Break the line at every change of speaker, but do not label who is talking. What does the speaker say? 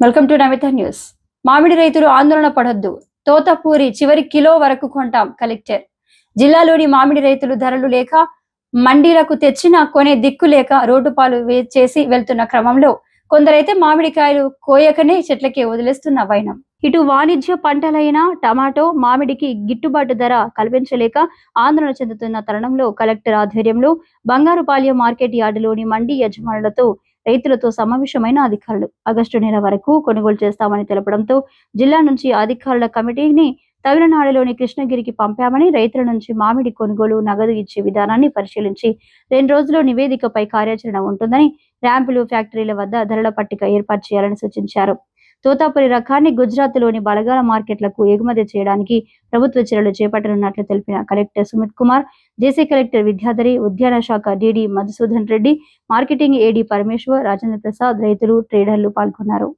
Welcome to Namitha news. మామిడి రైతులు ఆందోళన పడొద్దు. తోతపూరి చివరి కిలో వరకు కొంటాం కలెక్టర్. జిల్లాలోని మామిడి రైతులు ధరలు లేక మండీలకు తెచ్చిన కొనే దిక్కు లేక రోడ్డు పాలు వే- చేసి వెళ్తున్న క్రమంలో కొందరైతే మామిడికాయలు కోయకనే చెట్లకే వదిలేస్తున్న వైనం. ఇటు వాణిజ్య పంటలైన టమాటో మామిడికి గిట్టుబాటు ధర కల్పించలేక ఆందోళన చెందుతున్న తరుణంలో కలెక్టర్ ఆధ్వర్యంలో బంగారుపాలెం మార్కెట్ యార్డులోని మండీ యజమానులతో రైతులతో సమావేశమైన అధికారులు. ఆగస్టు నెల వరకు కొనుగోలు చేస్తామని తెలపడంతో జిల్లా నుంచి అధికారుల కమిటీని తమిళనాడులోని కృష్ణగిరికి పంపామని రైతుల నుంచి మామిడి కొనుగోలు నగదు ఇచ్చే విధానాన్ని పరిశీలించి రెండు రోజుల్లో నివేదికపై కార్యాచరణ ఉంటుందని ర్యాంపులు ఫ్యాక్టరీల వద్ద ధరల పట్టిక ఏర్పాటు చేయాలని సూచించారు. తోతాపురి రకాన్ని గుజరాత్లోని బలగాల మార్కెట్లకు ఎగుమతి చేయడానికి ప్రభుత్వ చర్యలు చేపట్టనున్నట్లు తెలిపిన collector Sumit Kumar JC collector Vidyadhari ఉద్యాన శాఖ DD Madhusudan Reddy marketing AD Parameshwar Rajendra Prasad రైతులు ట్రేడర్లు పాల్గొన్నారు.